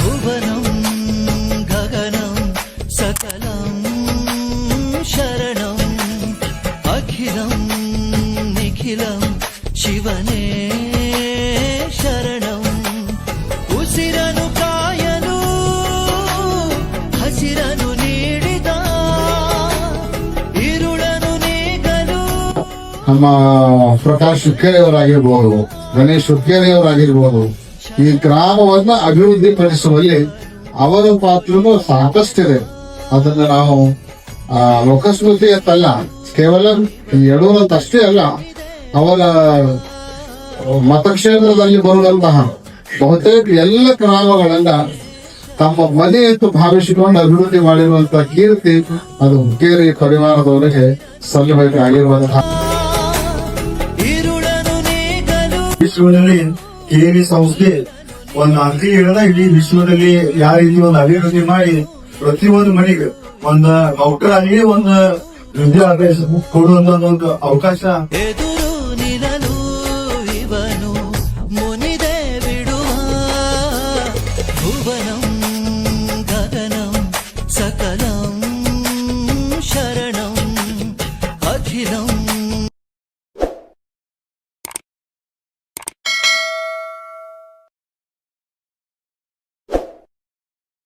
భువనం గగనం సకలం శరణం అఖిలం నిఖిలం శివనే శరణం. ఉసిరను కాయను హసిరను ನಮ್ಮ ಪ್ರಕಾಶ್ ಹುಕ್ಕೇರಿಯವರಾಗಿರ್ಬೋದು ಗಣೇಶ್ ಹುಕ್ಕೇರಿಯವರಾಗಿರ್ಬೋದು, ಈ ಗ್ರಾಮವನ್ನ ಅಭಿವೃದ್ಧಿ ಪಡಿಸುವಲ್ಲಿ ಅವರ ಪಾತ್ರನೂ ಸಾಕಷ್ಟಿದೆ. ಅದನ್ನ ನಾವು ಲೋಕಸ್ಮೃತಿ ಅಂತಲ್ಲ, ಕೇವಲ ಈ ಯಡೂರಂತ ಅಷ್ಟೇ ಅಲ್ಲ, ಅವರ ಮತಕ್ಷೇತ್ರದಲ್ಲಿ ಬರುವಂತಹ ಬಹುತೇಕ ಎಲ್ಲ ಗ್ರಾಮಗಳನ್ನ ತಮ್ಮ ಮನೆ ಎಂದು ಭಾವಿಸಿಕೊಂಡು ಅಭಿವೃದ್ಧಿ ಮಾಡಿರುವಂತಹ ಕೀರ್ತಿ ಅದು ಹುಕ್ಕೇರಿ ಪರಿವಾರದವರಿಗೆ ಸಲ್ಲಬೇಕಾಗಿರುವಂತಹ ವಿಶ್ವದಲ್ಲಿ ಕೆವಿ ಸಂಸ್ಥೆ ಒಂದು ಅಂಗಡಿ ಹಿಡಿದ ಇಡೀ ವಿಶ್ವದಲ್ಲಿ ಯಾರ ರೀತಿ ಒಂದು ಅಭಿವೃದ್ಧಿ ಮಾಡಿ ಪ್ರತಿಯೊಂದು ಮನೆಗೆ ಒಂದ ನೌಕರ ಆಗಲಿ, ಒಂದು ವಿದ್ಯಾಭ್ಯಾಸ ಕೊಡುವಂತ ಒಂದು ಅವಕಾಶ ಸಕಲಂ, ಶರಣಂ, ಅಖಿಲಂ.